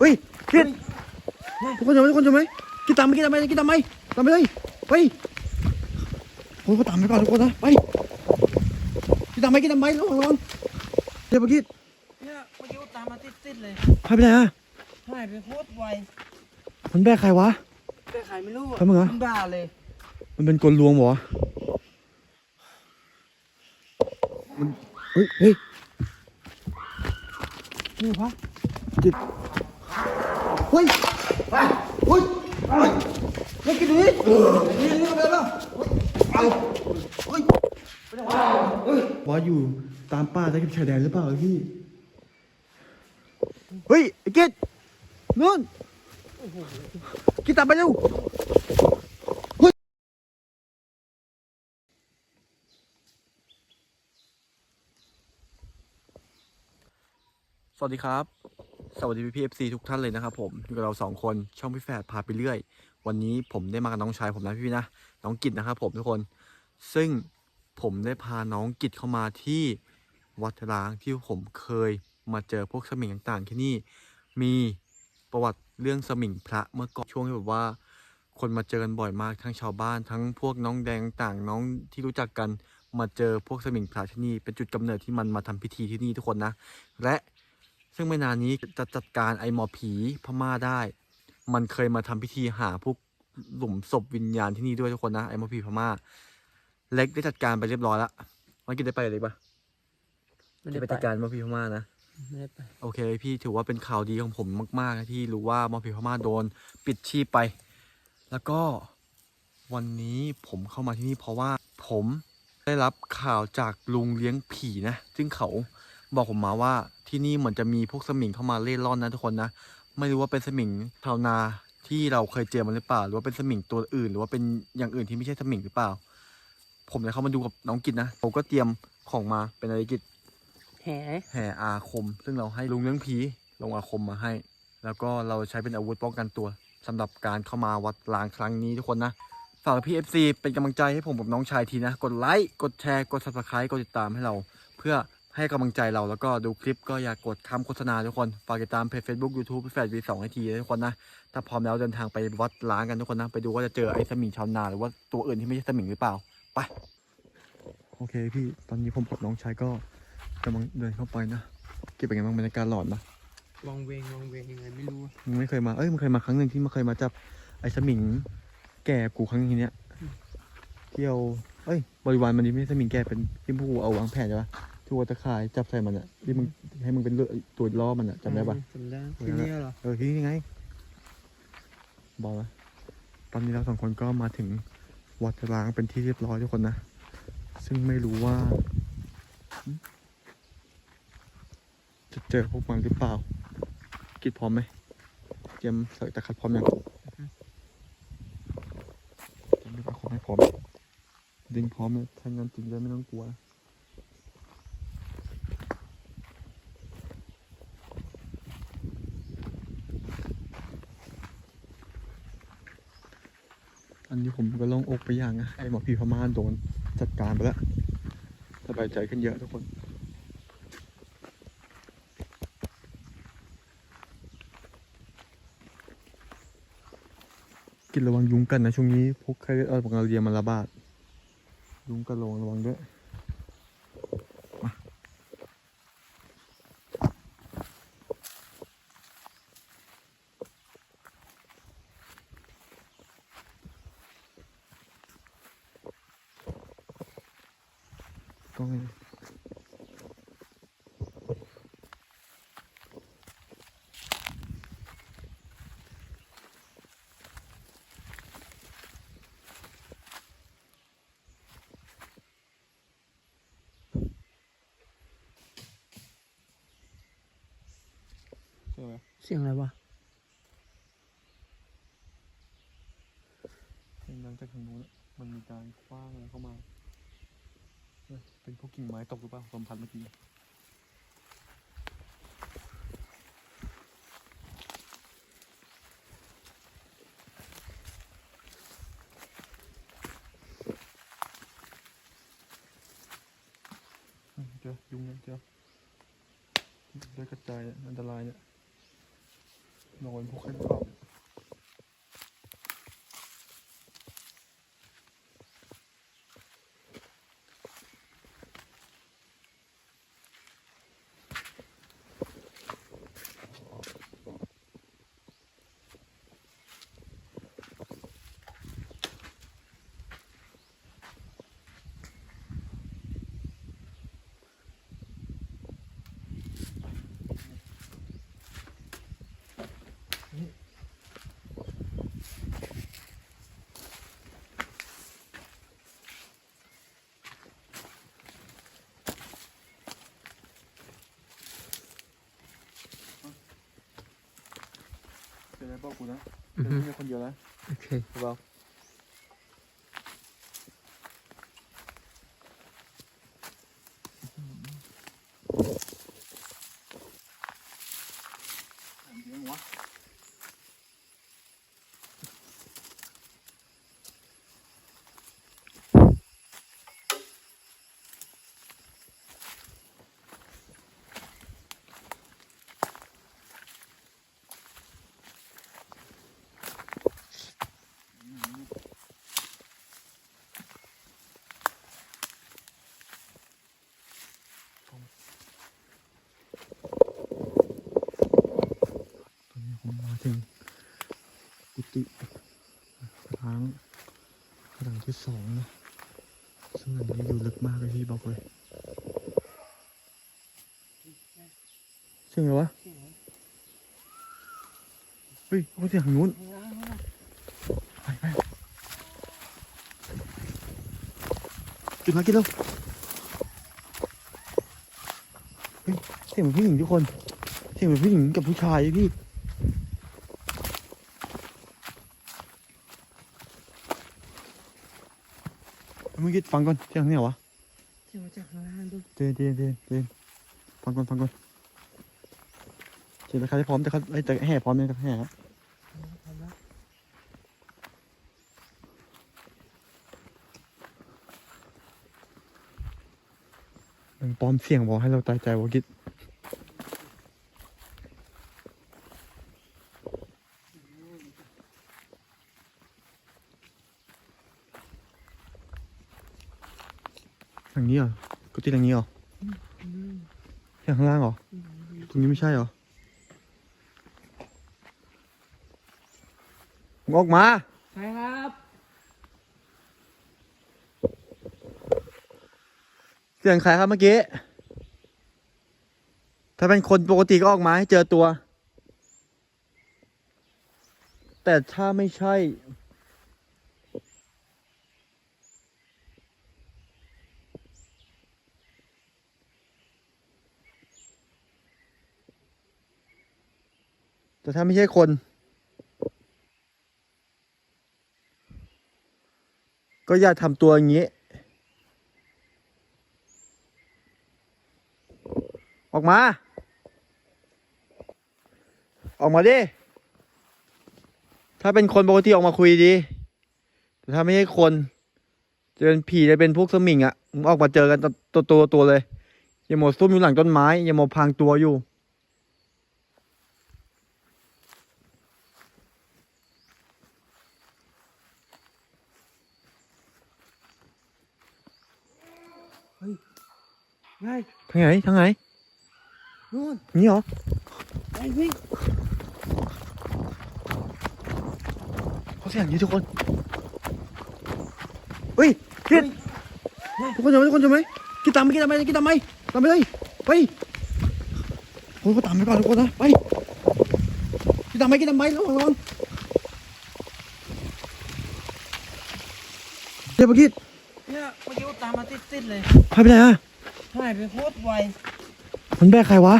เฮ้ยเพียทุกคนเห็นไหมทุกคนเห็นไหมกินตามไปกินตามไปกินตามไปตามไปเลยไปโอ้ยก็ตามไปก่อนทุกคนนะไปกินตามไปกินตามไประวังระวังเดี๋ยวไปกินเนี่ยเมื่อกี้ตามมาติดๆเลยพายไปไหนอะหายไปโคตรไวมันแบกใครวะแต่ใครไม่รู้ใครมึงเหรอมันบ้าเลย มันเป็นกลลวงเหรอมันเฮ้ยเฮ้ยนี่ปะจิต เฮ้ยเฮ้ยเฮ้ยไม่กินดินี่นี่ไปแล้วเอาเฮ้ยเฮ้ยว่าอยู่ตามป่าตะเข็บชายแดนหรือเปล่าพี่ เฮ้ยไอ้เกดนู่นกินตามไปเร็วสวัสดีครับ สวัสดีพี่พีเอฟซีทุกท่านเลยนะครับผมอยู่กับเราสองคนช่องพี่แฝดพาไปเรื่อย วันนี้ผมได้มากับน้องชายผมนะพี่นะน้องกิจนะครับผมทุกคน ซึ่งผมได้พาน้องกิจเข้ามาที่วัดร้างที่ผมเคยมาเจอพวกสมิงต่างๆ ที่นี่มีประวัติเรื่องสมิงพระเมื่อก่อนช่วงที่แบบว่า คนมาเจอกันบ่อยมากทั้งชาวบ้าน ทั้งพวกน้องแดงต่างน้องที่รู้จักกันมาเจอพวกสมิงพระที่นี่เป็นจุดกำเนิดที่มันมาทำพิธีที่นี่ทุกคนนะ และ ซึ่งไม่นานนี้จะจัดการไอหมอผีพม่าได้ มันเคยมาทำพิธีหาพวกหลุมศพวิญญาณที่นี่ด้วยทุกคนนะไอหมอผีพม่า เล็กได้จัดการไปเรียบร้อยละมันกินได้ไปกับเล็กปะไม่จะได้ไปไปจัดการหมอผีพม่านะไม่ได้ไปโอเคพี่ถือว่าเป็นข่าวดีของผมมากๆนะที่รู้ว่าหมอผีพม่าโดนปิดชีพไป แล้วก็วันนี้ผมเข้ามาที่นี่เพราะว่าผมได้รับข่าวจากลุงเลี้ยงผีนะ ซึ่งเขา บอกผมมาว่าที่นี่เหมือนจะมีพวกสมิงเข้ามาเล่ร่อนนะทุกคนนะ ไม่รู้ว่าเป็นสมิงชาวนาที่เราเคยเจอมันหรือเปล่า หรือว่าเป็นสมิงตัวอื่น หรือว่าเป็นอย่างอื่นที่ไม่ใช่สมิงหรือเปล่า ผมเลยเข้ามาดูกับน้องกิจนะผมก็เตรียมของมาเป็นอะไรกิจแหแห่อาคม ซึ่งเราให้ลุงเลี้ยงผีลงอาคมมาให้ แล้วก็เราใช้เป็นอาวุธป้องกันตัวสำหรับการเข้ามาวัดล้างครั้งนี้ทุกคนนะฝากพี่เอฟซีเป็นกำลังใจให้ผมกับน้องชายทีนะ กดไลค์ กดแชร์ กด subscribe กดติดตามให้เรา เพื่อ ให้กำลังใจเราแล้วก็ดูคลิปก็อย่ากกดคำโฆษณาทุกคน ฝากติดตามเพจ Facebook YouTube พี่แฟดวีสองไอทีทุกคนนะ ถ้าพร้อมแล้วเดินทางไปวัดล้างกันทุกคนนะ ไปดูว่าจะเจอไอ้สมิงชาวนาหรือว่าตัวอื่นที่ไม่ใช่สมิงหรือเปล่า ไป โอเคพี่ ตอนนี้ผมกับน้องชายก็กำลังเดินเข้าไปนะเก็บเป็นไงบ้างบรรยากาศหลอนปะวางเวงวางเวงยังไงไม่รู้อะมึงไม่เคยมา เอ้ยมึงเคยมาครั้งหนึ่งที่มาเคยมาจับไอ้สมิงแก่กูครั้งนี้เนี้ยเที่ยว เอ้ยบริวารมันนี่ไม่ใช่สมิงแก่เป็นที่พวกกูเอาวางแผนใช่ปะ ที่วัวตะข่ายจับใส่มันอะที่มึงให้มึงเป็นเลือดตัวล่อมันอะจำได้ปะจำได้ที่นี่เหรอเออที่นี่ไงบอกนะตอนนี้เราสองคนก็มาถึงวัดร้างเป็นที่เรียบร้อยทุกคนนะ ซึ่งไม่รู้ว่า จะเจอพวกมันหรือเปล่าคิดพร้อมไหมเตรียมใส่ตะขัดพร้อมยังเตรียมลูกอาคมให้พร้อมดึงพร้อมเลยถ้างั้นจริงเลยไม่ต้องกลัว ผมก็ล่งอกไปอย่างนะไอหมอผีพม่าโดนจัดการไปแล้วสบายใจขึ้นเยอะทุกคนกินระวังยุงกันนะช่วงนี้พวกไข้เลือดออกของเราเรียมันระบาดยุงกันระโหลงระวังด้วย ต้องไงใช่ไหมเสียงอะไรวะเสียงดังจากทางนู้นอะมันมีการคว้างอะไรเข้ามา เป็นพวกกิ่งไม้ตกหรือเปล่าลมพัดเมื่อกี้เฮ้ยเจอยุงเนี่ยเจอเลือกระจายอันตรายเนี่ยโดนพวกขั้นกรอบ นไรบอกกูนะอือฮึเป็นแค่คนเดียวนะโอเคเบาเสียงวะตอนนี้ผมมาถึง กุฏิร้างหลังที่สองนะซึ่งหลังนี้อยู่ลึกมากเลยพี่บอกเลยเสียงอะไรวะเฮ้ยเขาเสียงทางนู้นไปไปกินมากินแล้วเฮ้ยเสียงเหมือนผู้หญิงทุกคนเสียงเหมือนผู้หญิงกับผู้ชายพี่ มื่อกี้ฟังก่อนเสียงเนี่ยวะเสียงมาจากข้างล่างดูเดนเดนเดนเดนฟังก่อนฟังก่อนเจอใครพร้อมจะเขาไอ้ยแต่แห่พร้อมเนี่ยแห่ครับมันปลอมเสียงบอกให้เราตายใจวะกิดทางนี้ เหรอกุฏิทางนี้เหรออืมทางข้างล่างเหรออืมตรงนี้ไม่ใช่เหรอมึงออกมา ใช่ครับ เสียงใครครับเมื่อกี้ ถ้าเป็นคนปกติก็ออกมาให้เจอตัว แต่ถ้าไม่ใช่ แต่ถ้าไม่ใช่คน ก็อย่าทำตัวอย่างนี้ ออกมา ออกมาดิ ถ้าเป็นคนปกติออกมาคุยดี แต่ถ้าไม่ใช่คนจะเป็นผีจะเป็นพวกสมิงอะ่ะมึงออกมาเจอกันตัวตัวตัวเลย อย่าหมดซุ่มอยู่หลังต้นไม้ อย่าหมดพรางตัวอยู่ ไงทางไหนทางไหนนู่นนี่เหรอไอ้วิ่งเขาเสียงอย่างนี้ทุกคนเฮ้ยเพียนทุกคนจำไหมทุกคนจำไหมกินตามไปกินตามไปกินตามไปตามไปเลยไปโอ้ยก็ตามไปก่อนทุกคนนะไปกินตามไปกินตามไประวังระวังเดี๋ยวไปกินเนี่ยเมื่อกี้กูตามมาติดๆเลยหายไปไหนอะ หายไปโคตรไวมันแบกใครวะ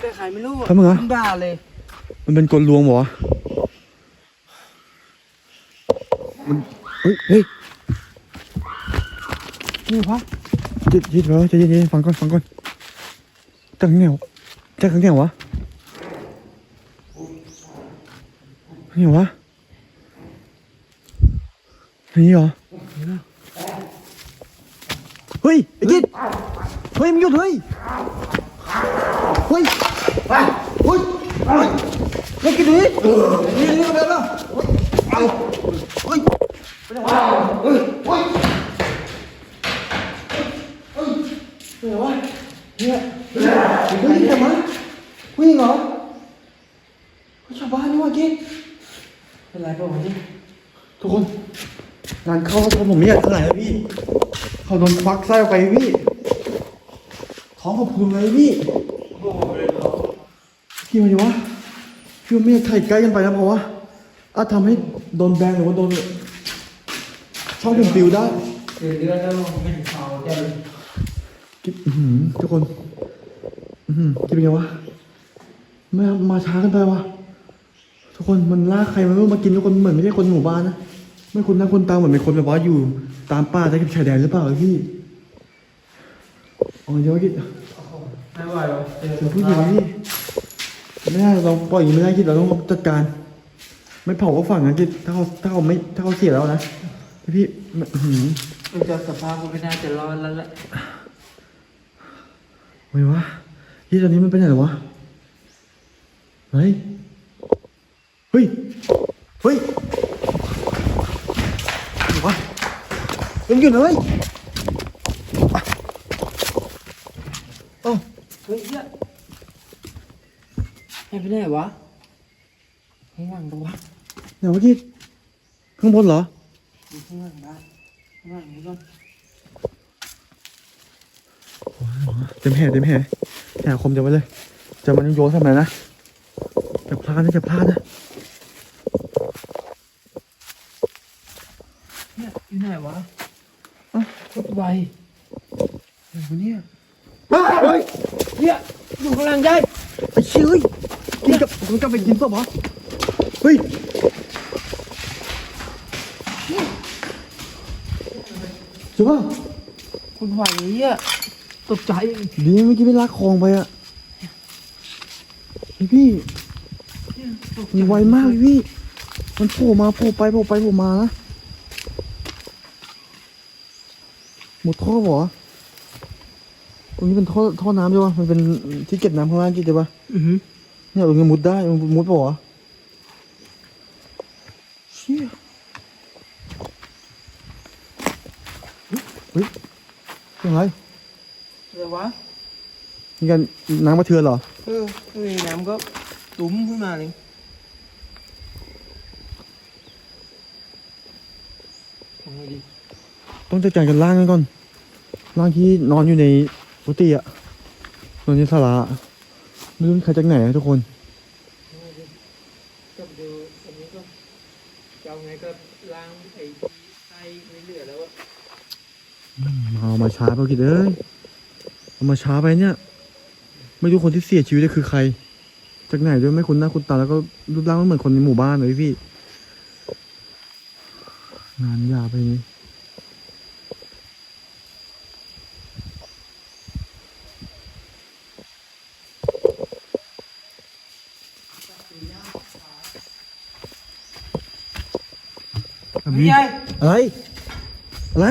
แต่ใครไม่รู้ใครมึงอะ มันบ้าเลยมันเป็นกลลวงเหรอมันเฮ้ยเฮ้ยนี่พะจิตจิตเหรอใจเย็นๆฟังก่อนฟังก่อนจากไหนวะจากไหนวะนี่วะนี่เหรอเฮ้ยไอ้กิด เฮ้ยมึงหยุดเฮ้ยเฮ้ยเฮ้ยเฮ้ยเฮ้ยเฮ้ยกินดินี่นี่ก็ได้แล้วเฮ้ยเฮ้ยไปไหนวะเฮ้ยเฮ้ยเฮ้ยไปไหนวะเนี่ยเฮ้ยทำไมวิ่งเหรอเฮ้ยชาวบ้านนี่วะกิ๊กเป็นไรเปล่าวะเนี่ยทุกคนงานเข้าแล้วผมไม่อยากเท่าไหร่แล้วพี่ เขาโดนควักไส้ออกไปพี่ ท้องขอบคุณเลยพี่โอ้โหเลยเขาพี่มาดิวะพี่ว่าไม่อยากถ่ายใกล้กันไปนะเพราะว่าอาจทำให้โดนแบนหรือว่าโดนช่องถึงปิวได้เดือดแล้วไม่เห็นเขาใจกิ๊บอื้อหือทุกคนอือหือกิ๊บเป็นไงวะไม่มาช้ากันไปวะทุกคนมันลากใครมาไม่รู้มากินทุกคนเหมือนไม่ใช่คนหมู่บ้านนะไม่คนหน้าคนตาเหมือนเป็นคนแบบว่าอยู่ ตามป่าใต้กับชายแดนหรือเปล่าพี่ อ๋อเดี๋ยวกิ๊บไม่ไหวหรอกเจอเดี๋ยวผู้หญิงพี่ไม่ได้เราปล่อยอย่างนี้ไม่ได้กิ๊บเราต้องจัดการ ไม่เผาก็ฝั่งนะกิ๊บถ้าเขาถ้าเขาไม่ถ้าเขาเสียแล้วนะพี่อื้อหือมันจะสภาพก็ไม่น่าจะรอดแล้วแหละไม่วะที่ตอนนี้มันไปไหนหรอวะเฮ้ยเฮ้ยเฮ้ยไหนวะยังอยู่เลยอะเอ้า เฮ้ยเนี่ยให้ไปไหนวะข้างหลังปะวะไหนวะกี้ข้างบนเหรออยู่ข้างหลังบ้านข้างหลังนี้ก่อนเต็มแห่เต็มแห่แห่คมจะไว้เลย จะมันโยนทำไมนะจะพลาดนะจะพลาดนะเนี่ยอยู่ไหนวะเอ้าโคตรไวไหนวะเนี่ย เฮ้ย เนี่ยอยู่ข้างหลังยายไอ้เชี่ยเฮ้ยกินกับมันกลับไปกินศพเหรอเฮ้ยจริงป่ะคุณไหวอะตกใจดีเมื่อกี้ไม่ลากคลองไปอะไอ้พี่เนี่ยตกใจมันไวมากพี่ มันโผล่มาโผล่ไปโผล่ไปโผล่มานะหมดท่อเหรอต รงนี้เป็นท่อท่อน้ำใช่ปะมันเป็นที่เก็บน้ำข้างล่างกี่ใช่ปะอือหือเนี่ยตรงนี้มุดได้มันมุดเปล่าวะเชี่ยเฮ้ยยังไงเดี๋ยววะมีการน้ำมาเทือนเหรอเออนี่น้ำก็ตุ้มขึ้นมาเลยทำไงดีต้องจัดการกันล่างกันก่อนล่างที่นอนอยู่ใน กุฏิอะนอนในศาลาอะไม่รู้ใครจากไหนอะทุกคนก็ดูอันนี้ก็จะเอาไงก็ล้างไอ้ไส้ไม่เหลือแล้วอะเอามาช้าไปกิดเอ้ยเอามาช้าไปเนี่ย ไม่รู้คนที่เสียชีวิตคือใคร จากไหนด้วยไม่คุ้นหน้าคุ้นตาแล้วก็รูปร่างไม่เหมือนคนในหมู่บ้านเลยพี่ งานยาไปนี้ แบบนี้ยายอะไรอะไร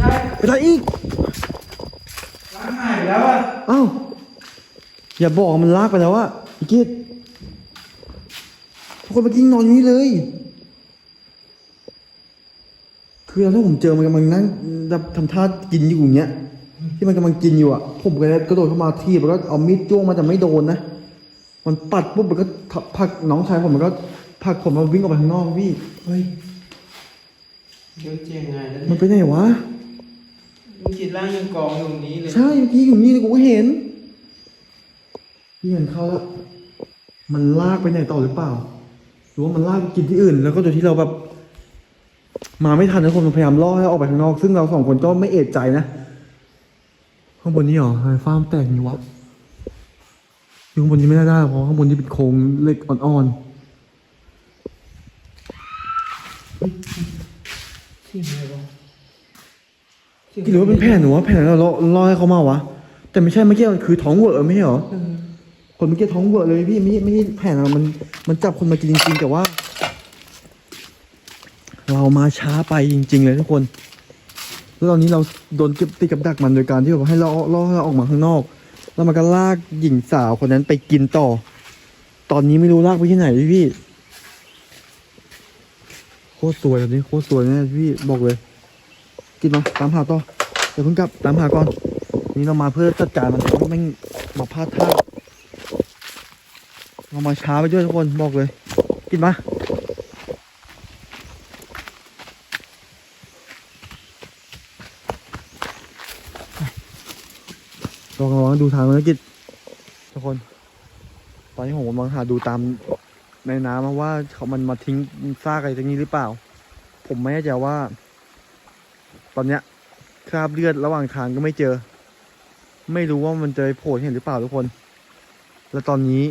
ยายอะไรอีกล้างหายไปแล้วอะเอ้าอย่าบอกว่ามันลากไปแล้วอะอีกิดทุกคนเมื่อกี้นอนอยู่นี่เลย คือตอนที่ผมเจอมันกำลังนั่งแบบทำท่ากินอยู่อย่างเงี้ย ที่มันกำลังกินอยู่อะผมก็เลยกระโดดเข้ามาทีบแล้วก็เอามีดจ้วงมันแต่ไม่โดนนะ มันปัดปุ๊บมันก็ผลักน้องชายผมมันก็ผลักผมมาวิ่งออกไปข้างนอกพี่ เฮ้ย เดี๋ยวเจ๊งไงแล้วมันเนี่ยไปไหนวะมึงคิดร่างยังกองอยู่ตรงนี้เลยใช่เมื่อกี้อยู่นี่เลยกูก็เห็นพี่เห็นเขาแล้วมันลากไปไหนต่อหรือเปล่า หรือว่ามันลากไปกินที่อื่น แล้วก็โดยที่เราแบบ มาไม่ทันนะคนมันพยายามล่อให้ออกไปข้างนอก ซึ่งเราสองคนก็ไม่เอะใจนะข้างบนนี้เหรอทำไมฟ้ามันแตกอย่างนี้วะอยู่ข้างบนนี้ไม่ได้ได้เพราะข้างบนนี้เป็นโครงเหล็กอ่อน ที่ไหนวะหรือว่าเป็นแผ่นหนูว่าแผ่นเราล่อให้เขามาวะ แต่ไม่ใช่เมื่อกี้มันคือท้องเวอร์ไม่ใช่เหรอคนเมื่อกี้ท้องเวอะเลยพี่ไม่ไม่ใช่แผ่นอะมัน มันจับคนมากินจริงๆแต่ว่า เรามาช้าไปจริง ๆ เลยทุกคน แล้วตอนนี้เราโดนเก็บติดกับดักมันโดยการที่แบบให้เราล่อเราออกมาข้างนอก แล้วมันก็ลากหญิงสาวคนนั้นไปกินต่อ ตอนนี้ไม่รู้ลากไปที่ไหนพี่พี่ คตรสวยแบบนี้โคตรสวยแน่พี่บอกเลย กินมาตามหาต่อเดี๋ยวเพิ่งกลับตามหาก่อน นี่เรามาเพื่อจัดการมันเพราะม่งมาพลาดท่าเรามาช้าไปด้วยทุกคนบอกเลย กินมาลองระวังดูทางนะกิจทุกคน ตอนนี้ผมกำลังหาดูตาม ในน้ำว่าเขามันมาทิ้งซากอะไรตรงนี้หรือเปล่า ผมไม่แน่ใจว่า ตอนเนี้ยคราบเลือดระหว่างทางก็ไม่เจอ ไม่รู้ว่ามันจะโผล่เห็นหรือเปล่าทุกคน แล้วตอนนี้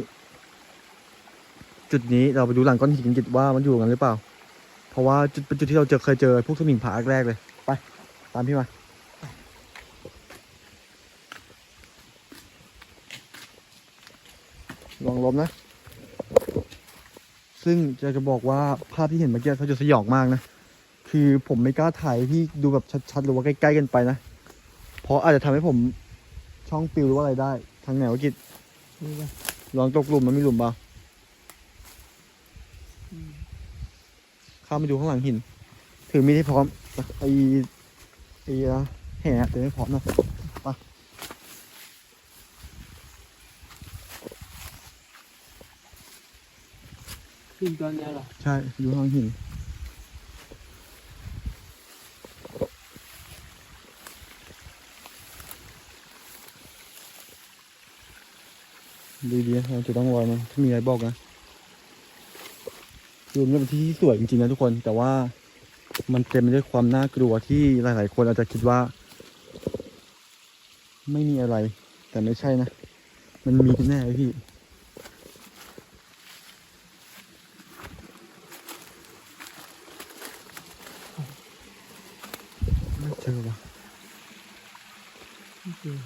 จุดนี้เราไปดูหลังก้อนหินกิจว่ามันอยู่กันหรือเปล่า เพราะว่าจุดเป็นจุดที่เราเจอเคยเจอพวกสมิงผาแรกเลย ไป ตามพี่มาลองล้มนะ ซึ่งจะจะบอกว่าภาพที่เห็นเมื่อกี้เขาจะสยองมากนะ คือผมไม่กล้าถ่ายให้พี่ดูแบบชัดๆ หรือว่าใกล้ๆกันไปนะ เพราะอาจจะทำให้ผมช่องปิวหรือว่าอะไรได้ ทางไหนวะกิจลองตกหลุมมันมีหลุมเปล่าข้ามาดูข้างหลังหิน ถือมีดให้พร้อมไอ้ไอ้อะแห่ถือให้พร้อมนะ ขึ้นตอนนี้เหรอ ใช่ดูข้างหลังหิน ดีๆเราจะต้องรอยมันถ้ามีอะไรบอกนะคือมันเป็นที่ที่สวยจริงๆนะทุกคน แต่ว่ามันเต็มไปด้วยความน่ากลัวที่หลาย ๆ คนอาจจะคิดว่า ไม่มีอะไร แต่ไม่ใช่นะ มันมีแน่พี่ ไม่เจ อวะไม่เจอ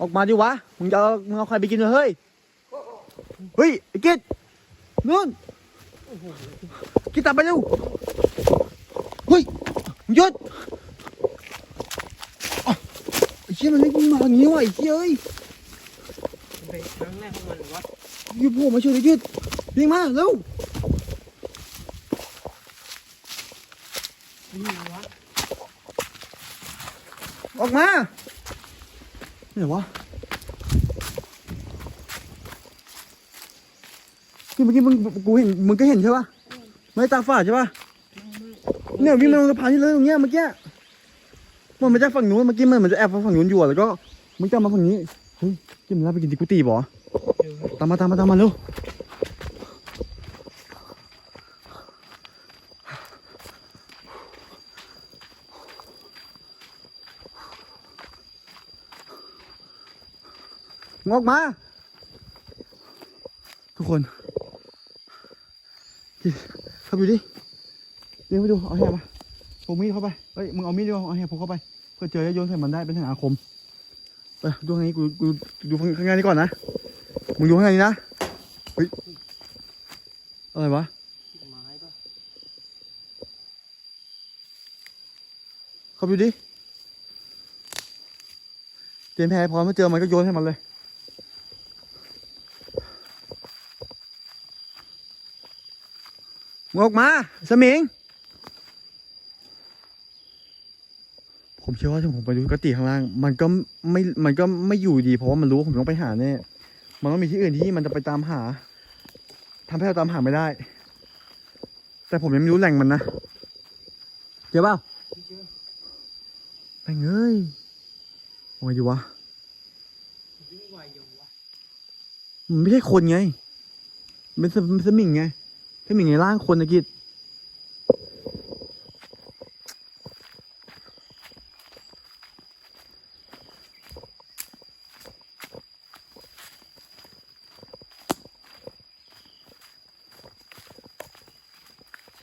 ออกมาดิวะ มึงจะเอามึงเอาใครไปกินวะเฮ้ย เฮ้ยไอ้กิดนู่นโอ้โหกิดตามไปเร็วเฮ้ยมึงหยุดอ้าวไอ้เชี่ยมันไม่ยิงมาอย่างนี้วะไอ้เชี่ยเอ้ยมันเป็นครั้งแรกของมันเหรอวะหยุดพวกมาช่วยไอ้กิดยิงมาเร็ว นี่วะ ออกมาไหนวะที่เมื่อกี้มึงกูเห็นมึงก็เห็นใช่ปะไม่ตาฝาดใช่ปะเนี่ยวิ่งมาลงสะพานที่เลยตรงเนี้ยเมื่อกี้มันมาจากฝั่งนู้นเมื่อกี้มันเหมือนจะแอบฝั่งนู้นอยู่อะแล้วก็มึงจะมาฝั่งนี้เฮ้ยกินมันแล้วไปกินที่กุฏิบ่เจอตามมาตามมาตามมาเร็ว ออกมา ทุกคนเข้าไปดูดิเดี๋ยวไปดูเอาแหบมาพกมีดเข้าไปเฮ้ยมึงเอามีดดีกว่าเอาแหบพกเข้าไปเพื่อเจอแล้วโยนใส่มันได้เป็นทางอาคมไปดูข้างในกูกูดูข้างในนี้ก่อนนะมึงดูข้างในนี้นะเฮ้ยอะไรวะไม้ป่ะเข้าไปดูดิเตรียมแพ้พร้อมมาเจอมันก็โยนให้มันเลย งอกมา สมิง ผมเชื่อว่าถ้าผมไปดูกติข้างล่าง มันก็ไม่ มันก็ไม่อยู่ดี เพราะว่ามันรู้ว่าผมต้องไปหาแน่ มันต้องมีที่อื่นที่มันจะไปตามหาทำให้เราตามหาไม่ได้ แต่ผมยังไม่รู้แหล่งมันนะเจอเปล่าไม่เจอแม่งเอ้ยอยดีวะวิ่วยังวะมันไม่ใช่คนไง เป็นเป็นสมิงไง พี่มิงในร่างคนนะกิจ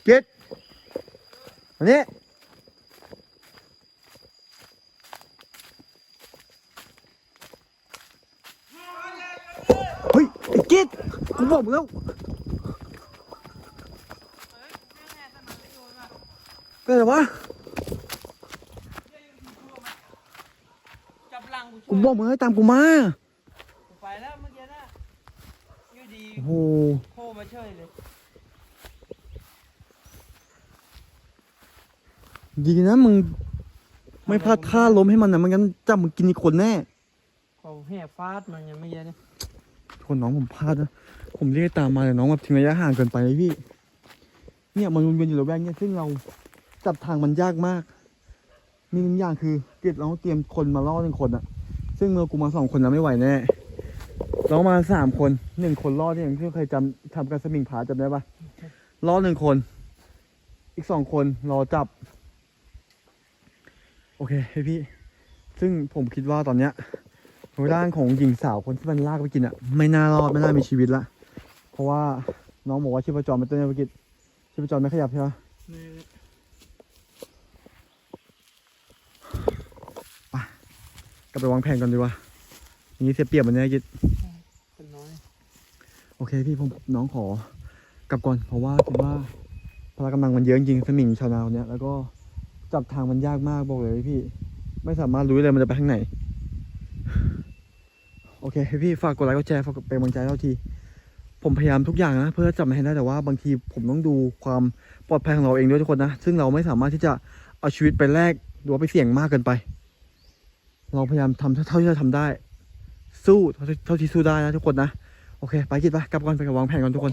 กิจอันนี้เฮ้ยไอ้กิดกูบอกมึงแล้วเป็น ไรวะจับหลังบอกมึงให้ตามกูมา กูไปแล้วเมื่อกี้นะอยู่ดีโอ้โหโผล่มาเฉยเลยดีนะมึงไม่พลาดท่าล้มให้มันนะไมันงั้นจับมึงกินอีกคนแน่ เขาแห่ฟาดมันยังไม่เยอะนะทุกคนน้องผมพลาดนะ ผมเรียกตามมาแต่น้องแบบทิ้งระยะห่างเกินไปเลยพี่ เนี่ยมันวนเวียนอยู่ระแวกเนี่ยซึ่งเรา จับทางมันยากมากมีหนึ่งอย่างคือเกดเราเตรียมคนมาล่อหนึ่งคนอะซึ่งเมื่อกูมาสองคนแล้วไม่ไหวแน่เรามาสามคนหนึ่งคนล่อที่อย่างที่เคยจำทำการสมิงผาจำได้ปะล่อหนึ่งคน อีกสองคนรอจับ โอเคพี่พี่ซึ่งผมคิดว่าตอนเนี้ยร่างของหญิงสาวคนที่มันลากไปกินอะไม่น่ารอดไม่น่ามีชีวิตละเพราะว่าน้องบอกว่าชีพจรไม่เต้นในภกิจชีพจรไม่ขยับใช่ไหม นี่ กลับไปวางแผนก่อนดีกว่าอย่างนี้เสียเปรียบมันเนี่ยกิจเป็นน้อย โอเคพี่ผมน้องขอกลับก่อนเพราะว่าคิดว่าพละกำลังมันเยอะจริงสมิงชาวนาคนเนี้ยแล้วก็จับทางมันยากมากบอกเลยพี่ ไม่สามารถรู้เลยมันจะไปทางไหน โอเคพี่ฝากกดไลค์กดแชร์ฝากเป็นกำลังใจให้เราที ผมพยายามทุกอย่างนะเพื่อจับมันให้ได้แต่ว่าบางทีผมต้องดูความปลอดภัยของเราเองด้วยทุกคนนะ ซึ่งเราไม่สามารถที่จะเอาชีวิตไปแลกหรือว่าไปเสี่ยงมากเกินไป เราพยายามทำเท่าที่จะทำได้ สู้เท่าที่สู้ได้นะทุกคนนะ โอเค ไปกิดไปกลับก่อนไปกับวางแผนก่อนทุกคน